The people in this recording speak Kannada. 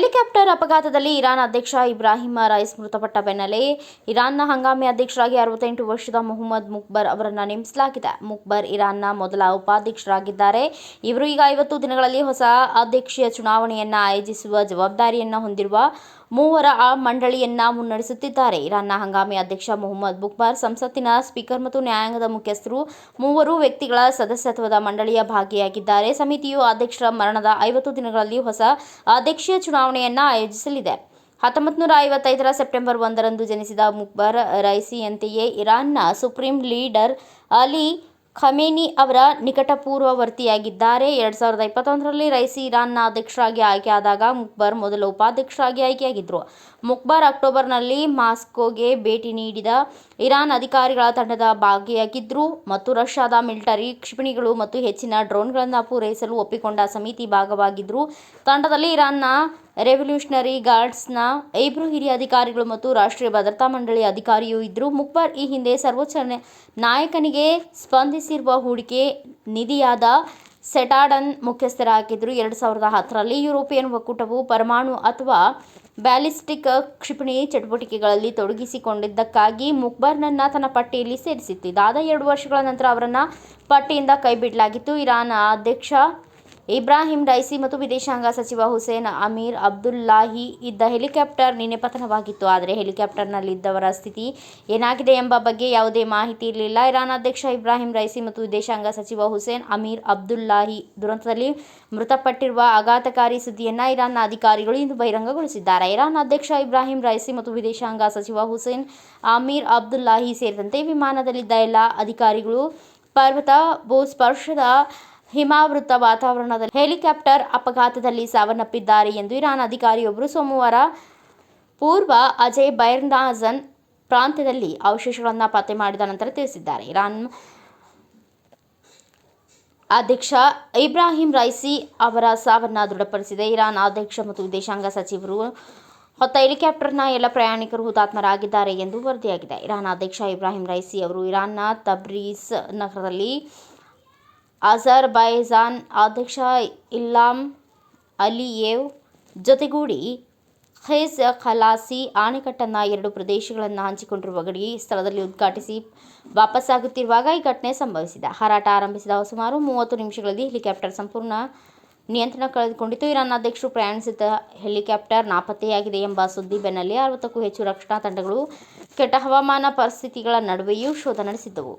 ಹೆಲಿಕಾಪ್ಟರ್ ಅಪಘಾತದಲ್ಲಿ ಇರಾನ್ ಅಧ್ಯಕ್ಷ ಇಬ್ರಾಹಿಂ ರೈಸ್ ಮೃತಪಟ್ಟ ಬೆನ್ನಲ್ಲೇ ಇರಾನ್ನ ಹಂಗಾಮಿ ಅಧ್ಯಕ್ಷರಾಗಿ ಅರವತ್ತೆಂಟು ವರ್ಷದ ಮೊಹಮ್ಮದ್ ಮುಕ್ಬರ್ ಅವರನ್ನು ನೇಮಿಸಲಾಗಿದೆ. ಮುಕ್ಬರ್ ಇರಾನ್ನ ಮೊದಲ ಉಪಾಧ್ಯಕ್ಷರಾಗಿದ್ದಾರೆ. ಇವರು ಈಗ ಐವತ್ತು ದಿನಗಳಲ್ಲಿ ಹೊಸ ಅಧ್ಯಕ್ಷೀಯ ಚುನಾವಣೆಯನ್ನು ಆಯೋಜಿಸುವ ಜವಾಬ್ದಾರಿಯನ್ನು ಹೊಂದಿರುವ ಮೂವರ ಆ ಮಂಡಳಿಯನ್ನ ಮುನ್ನಡೆಸುತ್ತಿದ್ದಾರೆ. ಇರಾನ್ನ ಹಂಗಾಮಿ ಅಧ್ಯಕ್ಷ ಮೊಹಮ್ಮದ್ ಬುಕ್ಬಾರ್, ಸಂಸತ್ತಿನ ಸ್ಪೀಕರ್ ಮತ್ತು ನ್ಯಾಯಾಂಗದ ಮುಖ್ಯಸ್ಥರು ಮೂವರು ವ್ಯಕ್ತಿಗಳ ಸದಸ್ಯತ್ವದ ಮಂಡಳಿಯ ಭಾಗಿಯಾಗಿದ್ದಾರೆ. ಸಮಿತಿಯು ಅಧ್ಯಕ್ಷರ ಮರಣದ ಐವತ್ತು ದಿನಗಳಲ್ಲಿ ಹೊಸ ಅಧ್ಯಕ್ಷೀಯ ಚುನಾವಣೆಯನ್ನ ಆಯೋಜಿಸಲಿದೆ. ಹತ್ತೊಂಬತ್ತು ನೂರ ಐವತ್ತೈದರ ಸೆಪ್ಟೆಂಬರ್ ಒಂದರಂದು ಜನಿಸಿದ ಮುಕ್ಬರ್, ರೈಸಿಯಂತೆಯೇ ಇರಾನ್ನ ಸುಪ್ರೀಂ ಲೀಡರ್ ಅಲಿ ಖಮೇನಿ ಅವರ ನಿಕಟಪೂರ್ವವರ್ತಿಯಾಗಿದ್ದಾರೆ. ಎರಡ್ ಸಾವಿರದ ಇಪ್ಪತ್ತೊಂದರಲ್ಲಿ ರೈಸಿ ಇರಾನ್ನ ಅಧ್ಯಕ್ಷರಾಗಿ ಆಯ್ಕೆಯಾದಾಗ ಮುಕ್ಬರ್ ಮೊದಲ ಉಪಾಧ್ಯಕ್ಷರಾಗಿ ಆಯ್ಕೆಯಾಗಿದ್ದರು ಮುಕ್ಬರ್ ಅಕ್ಟೋಬರ್ನಲ್ಲಿ ಮಾಸ್ಕೋಗೆ ಭೇಟಿ ನೀಡಿದ ಇರಾನ್ ಅಧಿಕಾರಿಗಳ ತಂಡದ ಭಾಗಿಯಾಗಿದ್ದರು ಮತ್ತು ರಷ್ಯಾದ ಮಿಲಿಟರಿ ಕ್ಷಿಪಣಿಗಳು ಮತ್ತು ಹೆಚ್ಚಿನ ಡ್ರೋನ್ಗಳನ್ನು ಪೂರೈಸಲು ಒಪ್ಪಿಕೊಂಡ ಸಮಿತಿ ಭಾಗವಾಗಿದ್ದರು ತಂಡದಲ್ಲಿ ಇರಾನ್ನ ರೆವಲ್ಯೂಷನರಿ ಗಾರ್ಡ್ಸ್ನ ಇಬ್ಬರು ಹಿರಿಯ ಅಧಿಕಾರಿಗಳು ಮತ್ತು ರಾಷ್ಟ್ರೀಯ ಭದ್ರತಾ ಮಂಡಳಿ ಅಧಿಕಾರಿಯೂ ಇದ್ದರು. ಮುಕ್ಬಾರ್ ಈ ಹಿಂದೆ ಸರ್ವೋಚ್ಚ ನ್ಯಾ- ನಾಯಕನಿಗೆ ಸ್ಪಂದಿಸಿರುವ ಹೂಡಿಕೆ ನಿಧಿಯಾದ ಸೆಟಾಡನ್ ಮುಖ್ಯಸ್ಥರಾಗಿದ್ದರು. ಎರಡು ಸಾವಿರದ ಹತ್ತರಲ್ಲಿ ಯುರೋಪಿಯನ್ ಒಕ್ಕೂಟವು ಪರಮಾಣು ಅಥವಾ ಬ್ಯಾಲಿಸ್ಟಿಕ್ ಕ್ಷಿಪಣಿ ಚಟುವಟಿಕೆಗಳಲ್ಲಿ ತೊಡಗಿಸಿಕೊಂಡಿದ್ದಕ್ಕಾಗಿ ಮುಕ್ಬರ್ನನ್ನ ತನ್ನ ಪಟ್ಟಿಯಲ್ಲಿ ಸೇರಿಸಿತ್ತು. ಇದಾದ ಎರಡು ವರ್ಷಗಳ ನಂತರ ಅವರನ್ನು ಪಟ್ಟಿಯಿಂದ ಕೈಬಿಡಲಾಗಿತ್ತು. ಇರಾನ್ ಅಧ್ಯಕ್ಷ ಇಬ್ರಾಹಿಂ ರೈಸಿ ಮತ್ತು ವಿದೇಶಾಂಗ ಸಚಿವ ಹುಸೇನ್ ಅಮೀರ್ ಅಬ್ದುಲ್ಲಾಹಿ ಇದ್ದ ಹೆಲಿಕಾಪ್ಟರ್ ನಿನ್ನೆ ಪತನವಾಗಿತ್ತು. ಆದರೆ ಹೆಲಿಕಾಪ್ಟರ್ನಲ್ಲಿದ್ದವರ ಸ್ಥಿತಿ ಏನಾಗಿದೆ ಎಂಬ ಬಗ್ಗೆ ಯಾವುದೇ ಮಾಹಿತಿ ಇರಲಿಲ್ಲ. ಇರಾನ್ ಅಧ್ಯಕ್ಷ ಇಬ್ರಾಹಿಂ ರೈಸಿ ಮತ್ತು ವಿದೇಶಾಂಗ ಸಚಿವ ಹುಸೇನ್ ಅಮೀರ್ ಅಬ್ದುಲ್ಲಾಹಿ ದುರಂತದಲ್ಲಿ ಮೃತಪಟ್ಟಿರುವ ಆಘಾತಕಾರಿ ಸುದ್ದಿಯನ್ನು ಇರಾನ್ನ ಅಧಿಕಾರಿಗಳು ಇಂದು ಬಹಿರಂಗಗೊಳಿಸಿದ್ದಾರೆ. ಇರಾನ್ ಅಧ್ಯಕ್ಷ ಇಬ್ರಾಹಿಂ ರೈಸಿ ಮತ್ತು ವಿದೇಶಾಂಗ ಸಚಿವ ಹುಸೇನ್ ಅಮೀರ್ ಅಬ್ದುಲ್ಲಾಹಿ ಸೇರಿದಂತೆ ವಿಮಾನದಲ್ಲಿದ್ದ ಎಲ್ಲ ಅಧಿಕಾರಿಗಳು ಪರ್ವತ ಭೂಸ್ಪರ್ಶದ ಹಿಮಾವೃತ ವಾತಾವರಣದಲ್ಲಿ ಹೆಲಿಕಾಪ್ಟರ್ ಅಪಘಾತದಲ್ಲಿ ಸಾವನ್ನಪ್ಪಿದ್ದಾರೆ ಎಂದು ಇರಾನ್ ಅಧಿಕಾರಿಯೊಬ್ಬರು ಸೋಮವಾರ ಪೂರ್ವ ಅಜಯ್ ಬೈರ್ನಾಜನ್ ಪ್ರಾಂತ್ಯದಲ್ಲಿ ಅವಶೇಷಗಳನ್ನು ಪತ್ತೆ ಮಾಡಿದ ನಂತರ ತಿಳಿಸಿದ್ದಾರೆ. ಇರಾನ್ ಅಧ್ಯಕ್ಷ ಇಬ್ರಾಹಿಂ ರೈಸಿ ಅವರ ಸಾವನ್ನ ದೃಢಪಡಿಸಿದೆ. ಇರಾನ್ ಅಧ್ಯಕ್ಷ ಮತ್ತು ವಿದೇಶಾಂಗ ಸಚಿವರು ಹೊತ್ತ ಹೆಲಿಕಾಪ್ಟರ್ನ ಎಲ್ಲ ಪ್ರಯಾಣಿಕರು ಹುತಾತ್ಮರಾಗಿದ್ದಾರೆ ಎಂದು ವರದಿಯಾಗಿದೆ. ಇರಾನ್ ಅಧ್ಯಕ್ಷ ಇಬ್ರಾಹಿಂ ರೈಸಿ ಅವರು ಇರಾನ್ನ ತಬ್ರೀಸ್ ನಗರದಲ್ಲಿ ಅಜರ್ಬೈಜಾನ್ ಅಧ್ಯಕ್ಷ ಇಲ್ಲಾಮ್ ಅಲಿಯೇವ್ ಜೊತೆಗೂಡಿ ಖೈಸ್ ಖಲಾಸಿ ಅಣೆಕಟ್ಟನ್ನ ಎರಡು ಪ್ರದೇಶಗಳನ್ನು ಹಂಚಿಕೊಂಡಿರುವ ಗಡಿ ಸ್ಥಳದಲ್ಲಿ ಉದ್ಘಾಟಿಸಿ ವಾಪಸ್ಸಾಗುತ್ತಿರುವಾಗ ಈ ಘಟನೆ ಸಂಭವಿಸಿದೆ. ಹಾರಾಟ ಆರಂಭಿಸಿದ ಸುಮಾರು ಮೂವತ್ತು ನಿಮಿಷಗಳಲ್ಲಿ ಹೆಲಿಕಾಪ್ಟರ್ ಸಂಪೂರ್ಣ ನಿಯಂತ್ರಣ ಕಳೆದುಕೊಂಡಿತು. ಇರಾನ್ ಅಧ್ಯಕ್ಷರು ಪ್ರಯಾಣಿಸಿದ ಹೆಲಿಕಾಪ್ಟರ್ ನಾಪತ್ತೆಯಾಗಿದೆ ಎಂಬ ಸುದ್ದಿ ಬೆನ್ನಲ್ಲೇ ಅರವತ್ತಕ್ಕೂ ಹೆಚ್ಚು ರಕ್ಷಣಾ ತಂಡಗಳು ಕೆಟ್ಟ ಹವಾಮಾನ ಪರಿಸ್ಥಿತಿಗಳ ನಡುವೆಯೂ ಶೋಧ ನಡೆಸಿದ್ದವು.